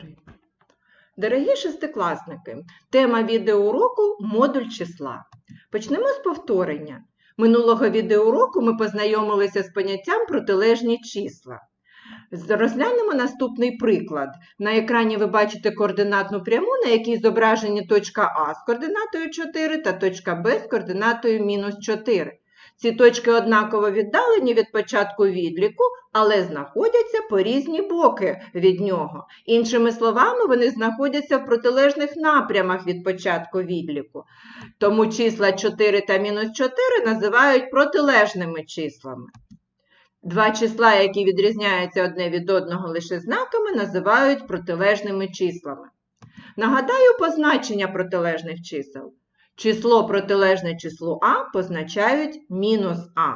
3. Дорогі шестикласники, тема відеоуроку модуль числа. Почнемо з повторення. Минулого відеоуроку ми познайомилися з поняттям протилежні числа. Розглянемо наступний приклад. На екрані ви бачите координатну пряму, на якій зображені точка А з координатою 4 та точка Б з координатою мінус 4. Ці точки однаково віддалені від початку відліку, але знаходяться по різні боки від нього. Іншими словами, вони знаходяться в протилежних напрямах від початку відліку. Тому числа 4 та мінус 4 називають протилежними числами. Два числа, які відрізняються одне від одного лише знаками, називають протилежними числами. Нагадаю позначення протилежних чисел. Число протилежне числу А позначають мінус А.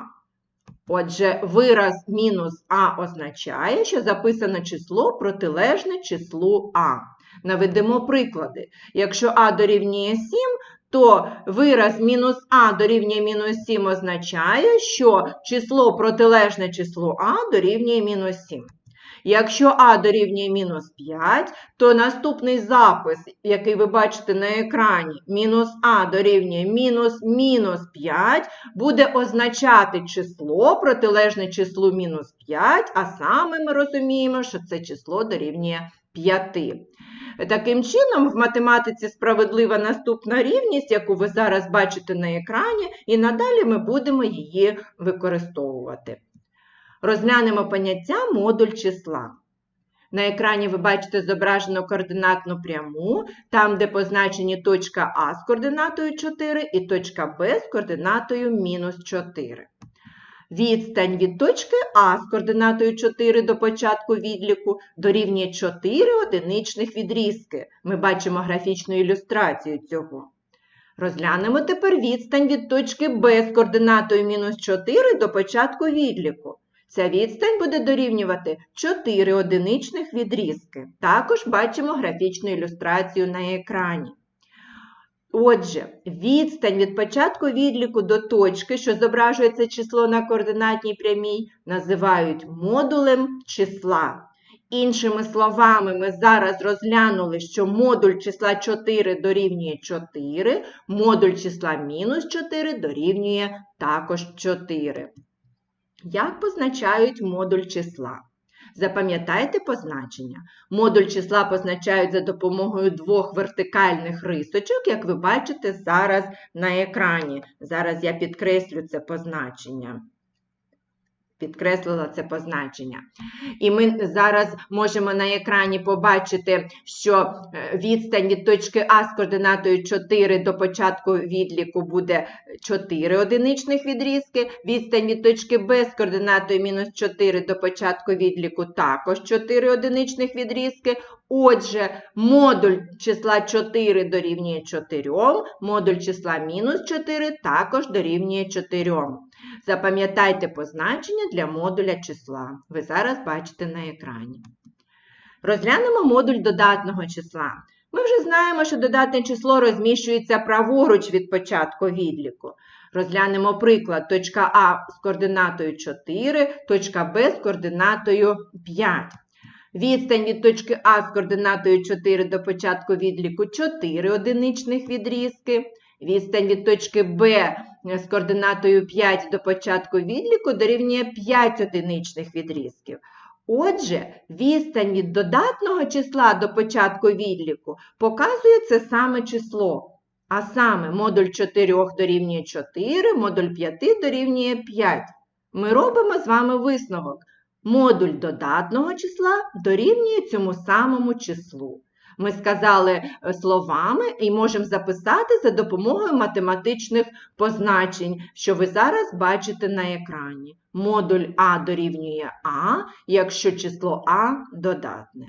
Отже, вираз мінус А означає, що записане число протилежне числу А. Наведемо приклади. Якщо А дорівнює 7, то вираз мінус А дорівнює мінус 7 означає, що число протилежне числу А дорівнює мінус 7. Якщо А дорівнює мінус 5, то наступний запис, який ви бачите на екрані, мінус А дорівнює мінус мінус 5, буде означати число протилежне числу мінус 5, а саме ми розуміємо, що це число дорівнює 5. Таким чином, в математиці справедлива наступна рівність, яку ви зараз бачите на екрані, і надалі ми будемо її використовувати. Розглянемо поняття модуль числа. На екрані ви бачите зображену координатну пряму, там, де позначені точка А з координатою 4 і точка Б з координатою мінус 4. Відстань від точки А з координатою 4 до початку відліку дорівнює 4 одиничних відрізки. Ми бачимо графічну ілюстрацію цього. Розглянемо тепер відстань від точки Б з координатою мінус 4 до початку відліку. Ця відстань буде дорівнювати 4 одиничних відрізки. Також бачимо графічну ілюстрацію на екрані. Отже, відстань від початку відліку до точки, що зображує це число на координатній прямій, називають модулем числа. Іншими словами, ми зараз розглянули, що модуль числа 4 дорівнює 4, модуль числа мінус 4 дорівнює також 4. Як позначають модуль числа? Запам'ятайте позначення. Модуль числа позначають за допомогою двох вертикальних рисочок, як ви бачите зараз на екрані. Зараз я підкреслю це позначення. Підкреслила це позначення. І ми зараз можемо на екрані побачити, що е, відстань від точки А з координатою 4 до початку відліку буде 4 одиничних відрізки, відстань від точки Б з координатою мінус 4 до початку відліку також 4 одиничних відрізки. Отже, модуль числа 4 дорівнює 4, модуль числа мінус 4 також дорівнює 4. Запам'ятайте позначення для модуля числа. Ви зараз бачите на екрані. Розглянемо модуль додатного числа. Ми вже знаємо, що додатне число розміщується праворуч від початку відліку. Розглянемо приклад. Точка А з координатою 4, точка Б з координатою 5. Відстань від точки А з координатою 4 до початку відліку 4 одиничних відрізки. Відстань від точки Б з координатою 5 до початку відліку дорівнює 5 одиничних відрізків. Отже, відстань від додатного числа до початку відліку показує це саме число. А саме модуль 4 дорівнює 4, модуль 5 дорівнює 5. Ми робимо з вами висновок. Модуль додатного числа дорівнює цьому самому числу. Ми сказали е, словами і можемо записати за допомогою математичних позначень, що ви зараз бачите на екрані. Модуль А дорівнює А, якщо число А додатне.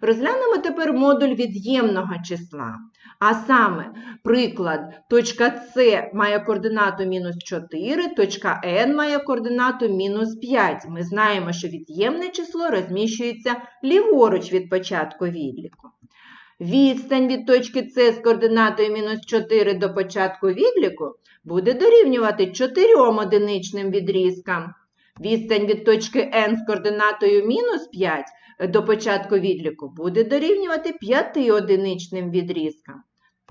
Розглянемо тепер модуль від'ємного числа. А саме, приклад, точка С має координату мінус 4, точка N має координату мінус 5. Ми знаємо, що від'ємне число розміщується ліворуч від початку відліку. Відстань від точки С з координатою мінус 4 до початку відліку буде дорівнювати 4 одиничним відрізкам. Відстань від точки N з координатою мінус 5 до початку відліку буде дорівнювати 5 одиничним відрізкам.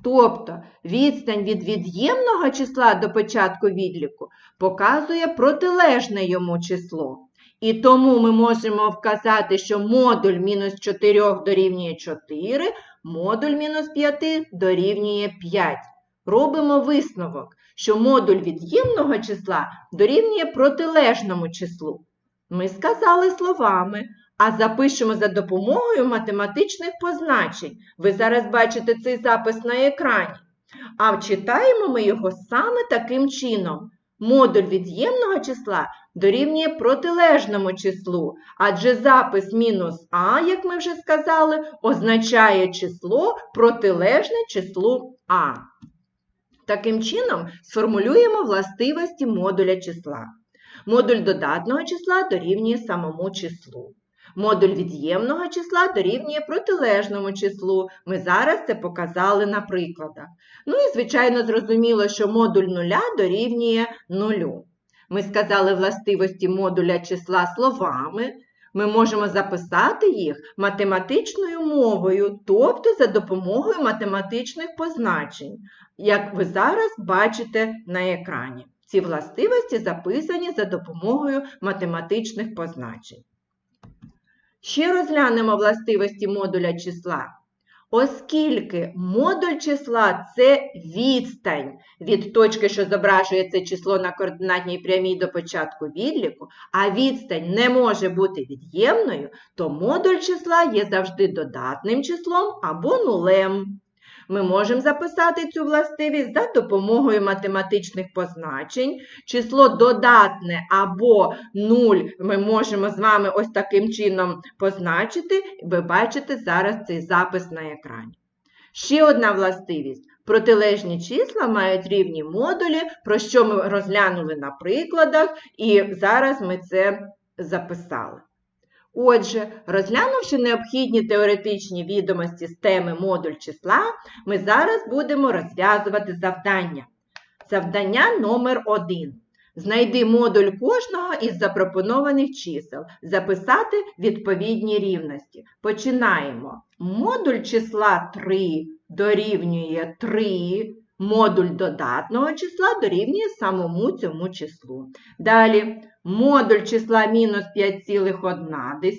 Тобто відстань від від'ємного числа до початку відліку показує протилежне йому число. І тому ми можемо вказати, що модуль мінус 4 дорівнює 4, модуль мінус 5 дорівнює 5. Робимо висновок, що модуль від'ємного числа дорівнює протилежному числу. Ми сказали словами, а запишемо за допомогою математичних позначень. Ви зараз бачите цей запис на екрані. А читаємо ми його саме таким чином. Модуль від'ємного числа дорівнює протилежному числу, адже запис мінус а, як ми вже сказали, означає число протилежне числу а. Таким чином, сформулюємо властивості модуля числа. Модуль додатного числа дорівнює самому числу. Модуль від'ємного числа дорівнює протилежному числу. Ми зараз це показали на прикладах. Ну і, звичайно, зрозуміло, що модуль нуля дорівнює нулю. Ми сказали властивості модуля числа словами. Ми можемо записати їх математичною мовою, тобто за допомогою математичних позначень, як ви зараз бачите на екрані. Ці властивості записані за допомогою математичних позначень. Ще розглянемо властивості модуля числа. Оскільки модуль числа це відстань від точки, що зображує це число на координатній прямій до початку відліку, а відстань не може бути від'ємною, то модуль числа є завжди додатним числом або нулем. Ми можемо записати цю властивість за допомогою математичних позначень. Число додатне або 0 ми можемо з вами ось таким чином позначити. Ви бачите зараз цей запис на екрані. Ще одна властивість. Протилежні числа мають рівні модулі, про що ми розглянули на прикладах, і зараз ми це записали. Отже, розглянувши необхідні теоретичні відомості з теми модуль числа, ми зараз будемо розв'язувати завдання. Завдання номер 1 Знайди модуль кожного із запропонованих чисел. Записати відповідні рівності. Починаємо. Модуль числа 3 дорівнює 3. Модуль додатного числа дорівнює самому цьому числу. Далі модуль числа мінус 5,1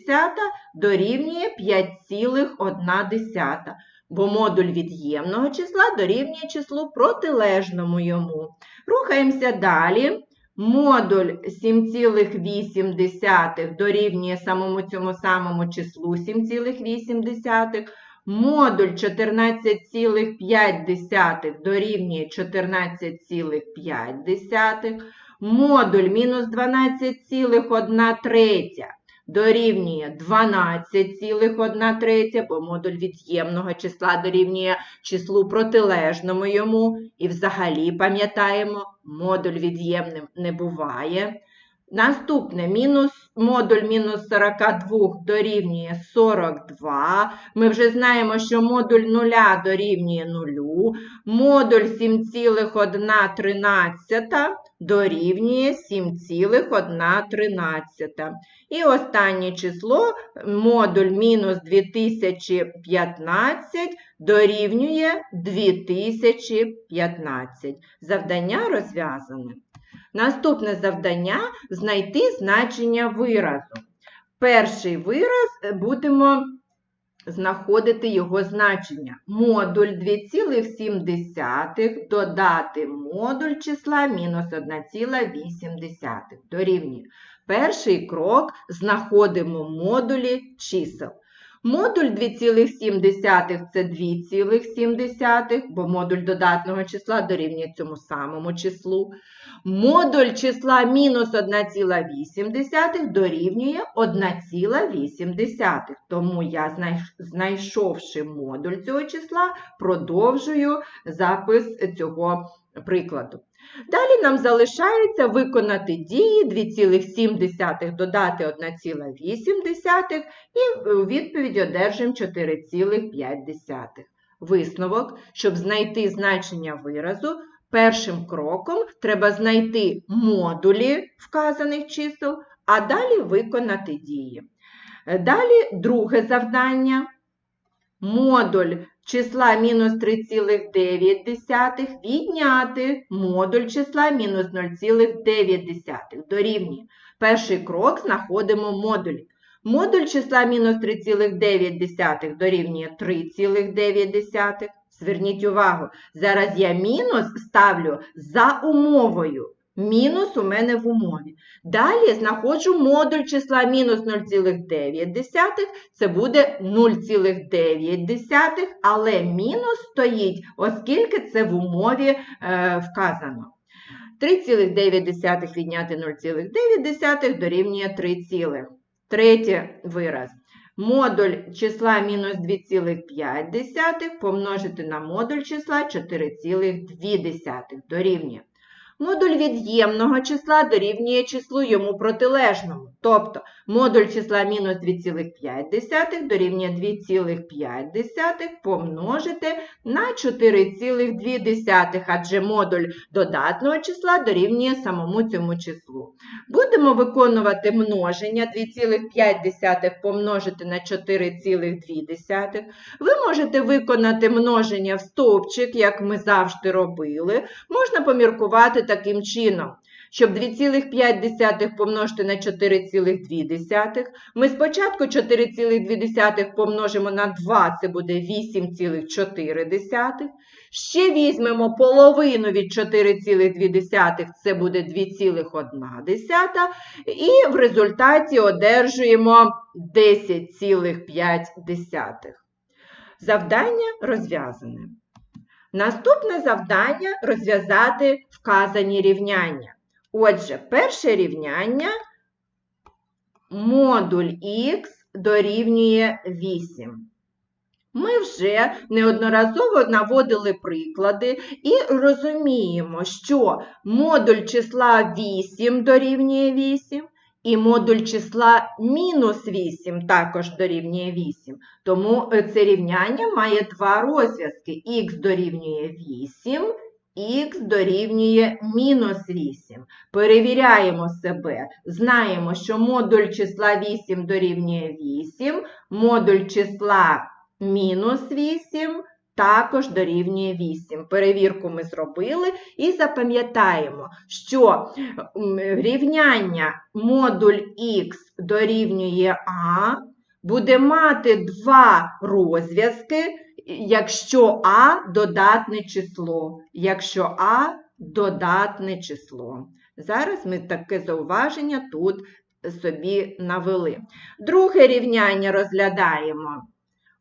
дорівнює 5,1, бо модуль від'ємного числа дорівнює числу протилежному йому. Рухаємося далі. Модуль 7,8 дорівнює самому цьому самому числу 7,8. Модуль 14,5 дорівнює 14,5. Модуль мінус 12,1 третя дорівнює 12,1 третя, бо модуль від'ємного числа дорівнює числу протилежному йому. І взагалі пам'ятаємо, модуль від'ємним не буває. Наступне мінус, модуль мінус 42 дорівнює 42. Ми вже знаємо, що модуль 0 дорівнює 0. Модуль 7,1 дорівнює 7,1. І останнє число модуль мінус 2015 дорівнює 2015. Завдання розв'язане. Наступне завдання знайти значення виразу. Перший вираз будемо знаходити його значення. Модуль 2,7 додати модуль числа мінус 1,8 дорівнює. Перший крок знаходимо модулі чисел. Модуль 2,7 це 2,7, бо модуль додатного числа дорівнює цьому самому числу. Модуль числа мінус 1,8 дорівнює 1,8. Тому я, знайшовши модуль цього числа, продовжую запис цього прикладу. Далі нам залишається виконати дії 2,7 додати 1,8 і у відповіді одержимо 4,5. Висновок, щоб знайти значення виразу, першим кроком треба знайти модулі вказаних чисел, а далі виконати дії. Е, Далі друге завдання. Модуль числа мінус 3,9 відняти модуль числа мінус 0,9 дорівнює. Перший крок знаходимо модулі. Модуль числа мінус 3,9 дорівнює 3,9. Зверніть увагу, зараз я мінус ставлю за умовою. Мінус у мене в умові. Далі знаходжу модуль числа мінус 0,9, це буде 0,9, але мінус стоїть, оскільки це в умові е, вказано. 3,9 відняти 0,9 дорівнює 3, цілих. Третій вираз. Модуль числа мінус 2,5 помножити на модуль числа 4,2 дорівнює. Модуль від'ємного числа дорівнює числу йому протилежному. Тобто модуль числа мінус 2,5 дорівнює 2,5 помножити на 4,2, адже модуль додатного числа дорівнює самому цьому числу. Будемо виконувати множення 2,5 помножити на 4,2. Ви можете виконати множення в стовпчик, як ми завжди робили. Можна поміркувати таким чином. Щоб 2,5 помножити на 4,2, ми спочатку 4,2 помножимо на 2, це буде 8,4. Ще візьмемо половину від 4,2, це буде 2,1. І в результаті одержуємо 10,5. Завдання розв'язане. Наступне завдання розв'язати вказані рівняння. Отже, перше рівняння модуль х дорівнює 8. Ми вже неодноразово наводили приклади і розуміємо, що модуль числа 8 дорівнює 8, і модуль числа мінус 8 також дорівнює 8. Тому е, це рівняння має два розв'язки. х дорівнює 8, х дорівнює мінус 8. Перевіряємо себе. Знаємо, що модуль числа 8 дорівнює 8, модуль числа мінус 8 також дорівнює 8. Перевірку ми зробили і запам'ятаємо, що рівняння модуль х дорівнює А буде мати два розв'язки, якщо А додатне число. Якщо А додатне число. Зараз ми таке зауваження тут собі навели. Друге рівняння розглядаємо.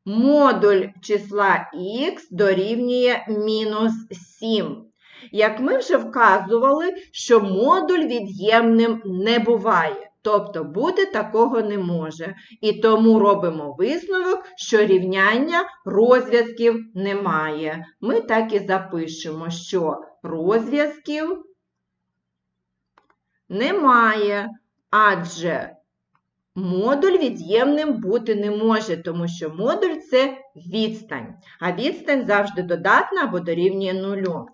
Модуль числа х дорівнює мінус 7. Як ми вже вказували, що модуль від'ємним не буває, тобто бути такого не може. І тому робимо висновок, що рівняння розв'язків немає. Ми так і запишемо, що розв'язків немає, адже Модуль від'ємним бути не може, тому що модуль це відстань, а відстань завжди додатна або дорівнює нулю.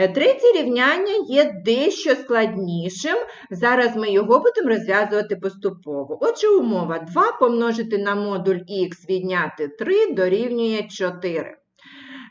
Е, Третє рівняння є дещо складнішим. Зараз ми його будемо розв'язувати поступово. Отже, умова 2 помножити на модуль х відняти 3 дорівнює 4.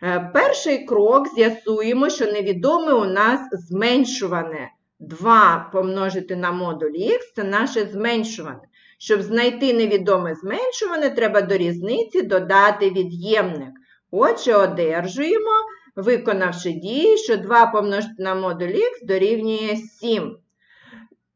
Е, Перший крок з'ясуємо, що невідоме у нас зменшуване. 2 помножити на модуль х це наше зменшуване. Щоб знайти невідоме зменшуване, треба до різниці додати від'ємник. Отже, одержуємо, виконавши дії, що 2 помножити на модуль х дорівнює 7.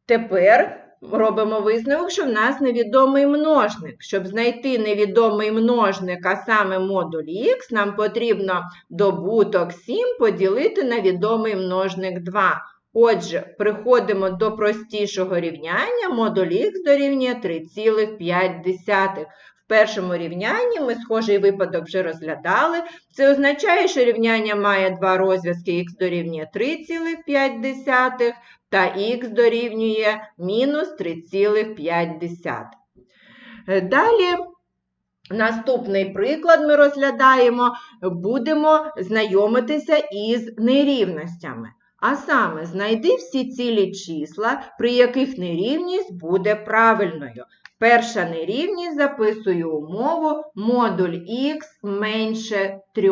Тепер робимо висновок, що в нас невідомий множник. Щоб знайти невідомий множник, а саме модуль х, нам потрібно добуток 7 поділити на відомий множник 2. Отже, приходимо до простішого рівняння, модуль х дорівнює 3,5. Першому рівнянні ми схожий випадок вже розглядали. Це означає, що рівняння має два розв'язки х дорівнює 3,5 та х дорівнює мінус 3,5. Далі Наступний приклад ми розглядаємо, будемо знайомитися із нерівностями. А саме, знайди всі цілі числа, при яких нерівність буде правильною. Перша нерівність записую умову модуль х менше 3.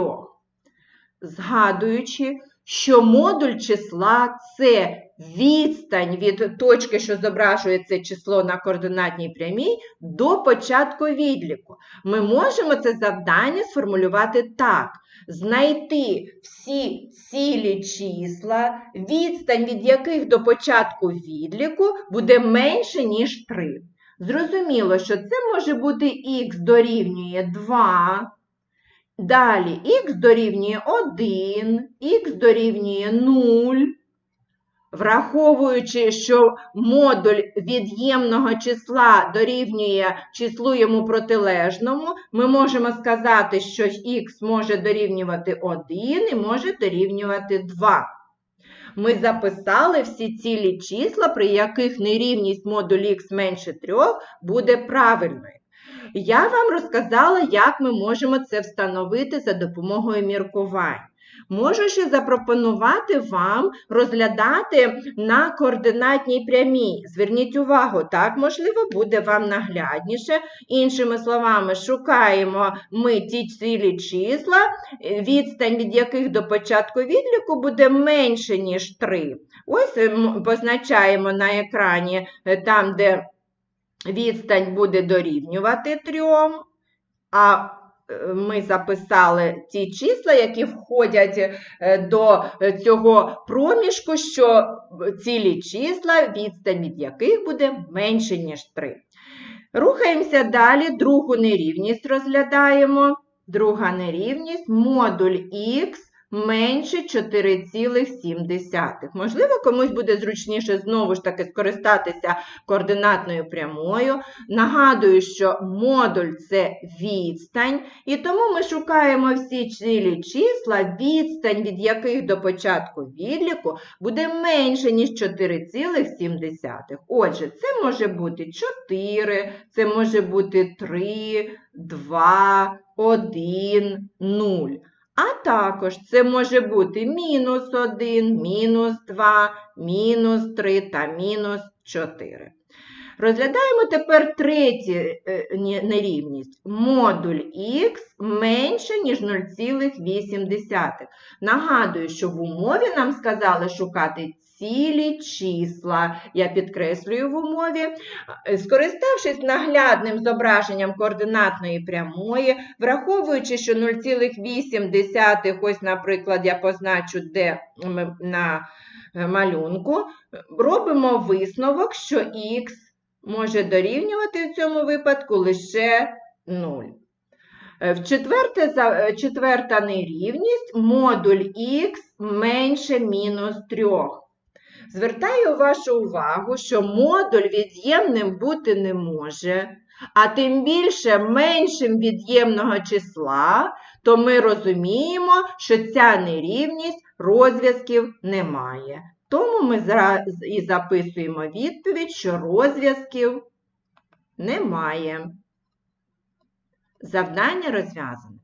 Згадуючи, що модуль числа це відстань від точки, що зображує це число на координатній прямій, до початку відліку. Ми можемо це завдання сформулювати так. Знайти всі цілі числа, відстань від яких до початку відліку буде менше, ніж 3. Зрозуміло, що це може бути х дорівнює 2, далі х дорівнює 1, х дорівнює 0. Враховуючи, що модуль від'ємного числа дорівнює числу йому протилежному, ми можемо сказати, що х може дорівнювати 1 і може дорівнювати 2. Ми записали всі цілі числа, при яких нерівність модуль х менше 3 буде правильною. Я вам розказала, як ми можемо це встановити за допомогою міркувань. Можу ще запропонувати вам розглядати на координатній прямій. Зверніть увагу, так, можливо, буде вам наглядніше. Іншими словами, шукаємо ми ті цілі числа, відстань від яких до початку відліку буде менше, ніж 3. Ось позначаємо на екрані е, там, де відстань буде дорівнювати 3, а ми записали ті числа, які входять е, до цього проміжку, що цілі числа, відстань від яких буде менше, ніж 3. Рухаємося далі, другу нерівність розглядаємо. Друга нерівність модуль х менше 4,7. Можливо, комусь буде зручніше знову ж таки скористатися координатною прямою. Нагадую, що модуль це відстань, і тому ми шукаємо всі цілі числа, відстань, від яких до початку відліку буде менше, ніж 4,7. Отже, це може бути 4, це може бути 3, 2, 1, 0. А також це може бути мінус 1, мінус 2, мінус 3 та мінус 4. Розглядаємо тепер третю е, нерівність. Модуль х менше, ніж 0,8. Нагадую, що в умові нам сказали шукати цілі числа. Я підкреслюю в умові. Скориставшись наглядним зображенням координатної прямої, враховуючи, що 0,8, ось, наприклад, я позначу де на малюнку, робимо висновок, що х може дорівнювати в цьому випадку лише 0. В четверте, четверта нерівність модуль х менше мінус 3. Звертаю вашу увагу, що модуль від'ємним бути не може, а тим більше меншим від'ємного числа, то ми розуміємо, що ця нерівність розв'язків немає. Тому ми і записуємо відповідь, що розв'язків немає. Завдання розв'язане.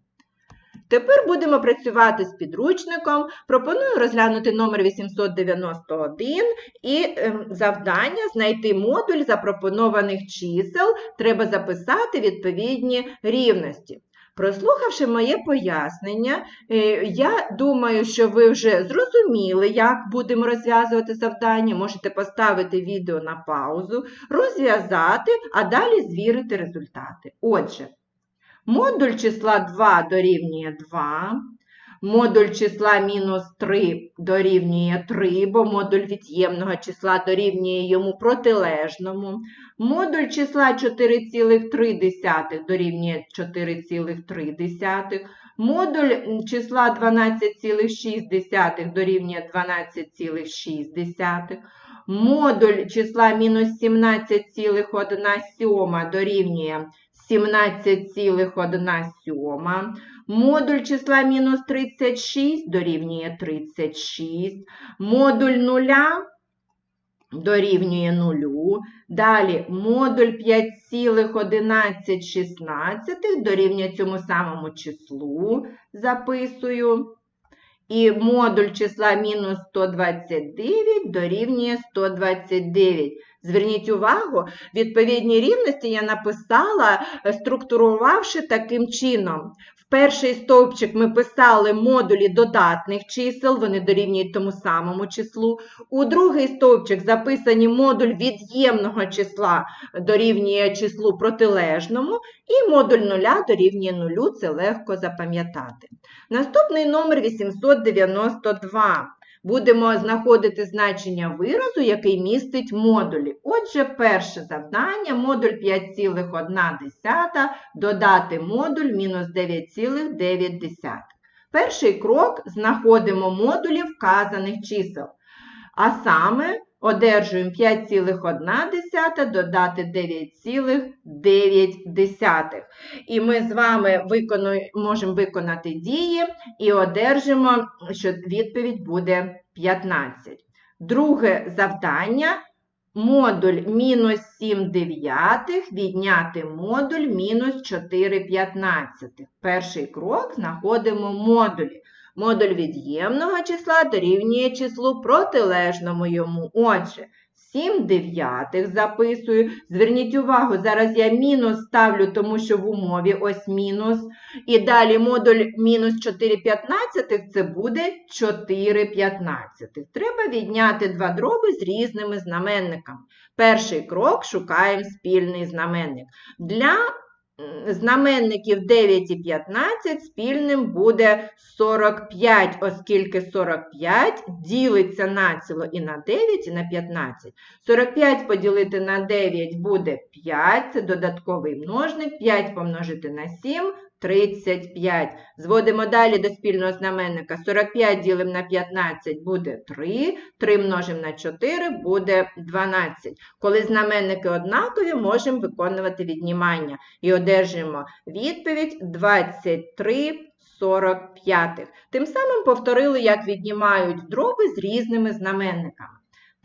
Тепер будемо працювати з підручником. Пропоную розглянути номер 891 і ем, завдання знайти модуль запропонованих чисел. Треба записати відповідні рівності. Прослухавши моє пояснення, е, я думаю, що ви вже зрозуміли, як будемо розв'язувати завдання. Можете поставити відео на паузу, розв'язати, а далі звірити результати. Отже, Модуль числа 2 дорівнює 2. Модуль числа мінус 3 дорівнює 3, бо модуль від'ємного числа дорівнює йому протилежному. Модуль числа 4,3 дорівнює 4,3. Модуль числа 12,6 дорівнює 12,6. Модуль числа мінус 17,1 дорівнює 17,1 Модуль числа мінус 36 дорівнює 36. Модуль нуля дорівнює нулю. Далі модуль 5,1116 дорівнює цьому самому числу записую. І модуль числа мінус 129 дорівнює 129. Зверніть увагу, відповідні рівності я написала, е, структурувавши таким чином. В перший стовпчик ми писали модулі додатних чисел, вони дорівнюють тому самому числу. У другий стовпчик записані модуль від'ємного числа дорівнює числу протилежному, і модуль нуля дорівнює нулю, це легко запам'ятати. Наступний номер 892. Будемо знаходити значення виразу, який містить модулі. Отже, перше завдання, модуль 5,1 додати модуль мінус 9,9. Перший крок знаходимо модулі вказаних чисел. А саме одержуємо 5,1 додати 9,9. І ми з вами можемо виконати дії і одержимо, що відповідь буде 15. Друге завдання. Модуль мінус 7 дев'ятих відняти модуль мінус 4 п'ятнадцятих. Перший крок знаходимо модулі. Модуль від'ємного числа дорівнює числу протилежному йому. Отже, 7 дев'ятих записую. Зверніть увагу, зараз я мінус ставлю, тому що в умові ось мінус. І далі модуль мінус 4 п'ятнадцятих це буде 4 п'ятнадцятих. Треба відняти два дроби з різними знаменниками. Перший крок шукаємо спільний знаменник. Для знаменників 9 і 15 спільним буде 45, оскільки 45 ділиться на ціло і на 9, і на 15. 45 поділити на 9 буде 5, це додатковий множник, 5 помножити на 7 35. Зводимо далі до спільного знаменника. 45 ділимо на 15 буде 3, 3 множимо на 4 буде 12. Коли знаменники однакові, можемо виконувати віднімання. І одержуємо відповідь 23 45. Тим самим повторили, як віднімають дроби з різними знаменниками.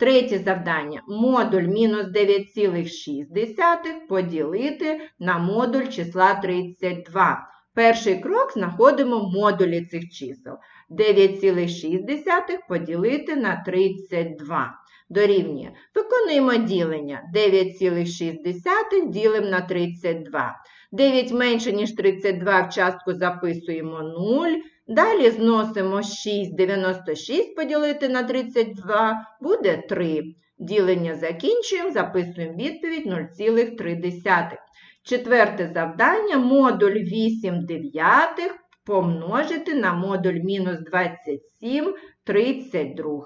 Третє завдання. Модуль мінус 9,6 поділити на модуль числа 32. Перший крок знаходимо модулі цих чисел. 9,6 поділити на 32. Дорівнює. Виконуємо ділення. 9,6 ділимо на 32. 9 менше, ніж 32 в частку записуємо 0. Далі зносимо 6, 96 поділити на 32, буде 3. Ділення закінчуємо, записуємо відповідь 0,3. Четверте завдання модуль 8 дев'ятих помножити на модуль мінус 27 32.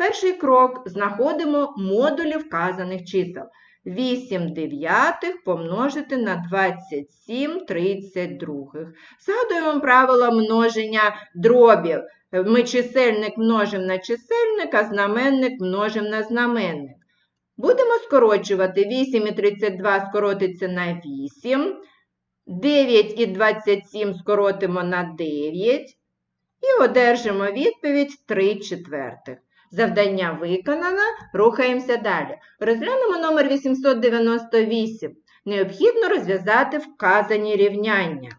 Перший крок знаходимо модулі вказаних чисел. 8 дев'ятих помножити на 27 32. Згадуємо правило множення дробів. Ми чисельник множимо на чисельник, а знаменник множимо на знаменник. Будемо скорочувати 8 і 32 скоротиться на 8, 9 і 27 скоротимо на 9 і одержимо відповідь 3 четвертих. Завдання виконано, рухаємося далі. Розглянемо номер 898. Необхідно розв'язати вказані рівняння.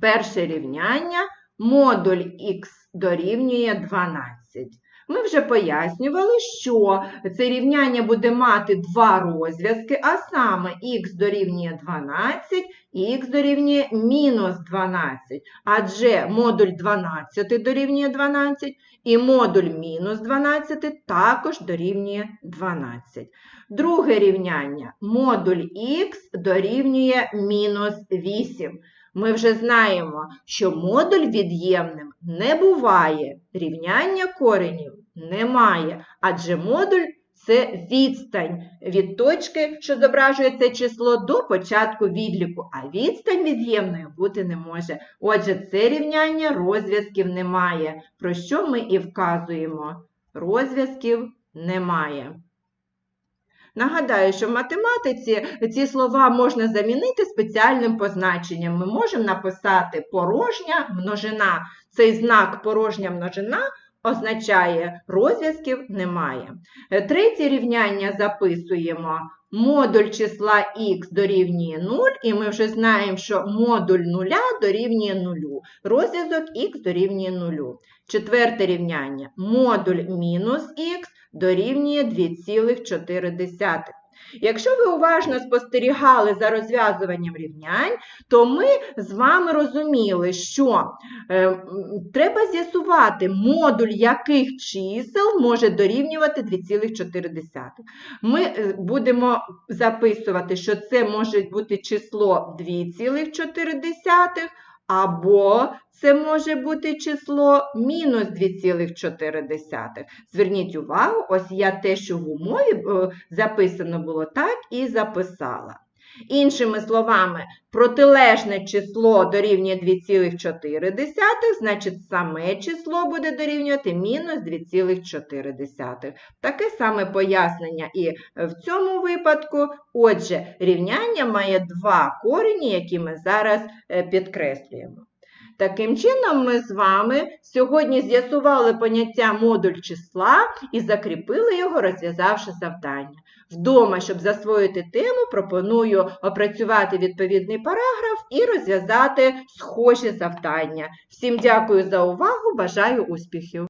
Перше рівняння модуль х дорівнює 12. Ми вже пояснювали, що це рівняння буде мати два розв'язки, а саме х дорівнює 12 і х дорівнює мінус 12. Адже модуль 12 дорівнює 12 і модуль мінус 12 також дорівнює 12. Друге рівняння модуль х дорівнює мінус 8. Ми вже знаємо, що модуль від'ємним не буває, рівняння коренів немає, адже модуль це відстань від точки, що зображує це число, до початку відліку, а відстань від'ємною бути не може. Отже, це рівняння розв'язків немає, про що ми і вказуємо. Розв'язків немає. Нагадаю, що в математиці ці слова можна замінити спеціальним позначенням. Ми можемо написати порожня множина. Цей знак порожня множина означає розв'язків немає. Третє рівняння записуємо модуль числа х дорівнює 0, і ми вже знаємо, що модуль нуля дорівнює 0. Розв'язок х дорівнює 0. Четверте рівняння. Модуль мінус х дорівнює 2,4. Якщо ви уважно спостерігали за розв'язуванням рівнянь, то ми з вами розуміли, що е, треба з'ясувати, модуль яких чисел може дорівнювати 2,4. Ми е, будемо записувати, що це може бути число 2,4, або це може бути число мінус 2,4. Зверніть увагу, ось я те, що в умові е, записано було так і записала. Іншими словами, протилежне число дорівнює 2,4, значить саме число буде дорівнювати мінус 2,4. Таке саме пояснення і в цьому випадку. Отже, рівняння має два корені, які ми зараз е, підкреслюємо. Таким чином, ми з вами сьогодні з'ясували поняття модуль числа і закріпили його, розв'язавши завдання. Вдома, щоб засвоїти тему, пропоную опрацювати відповідний параграф і розв'язати схожі завдання. Всім дякую за увагу, бажаю успіхів!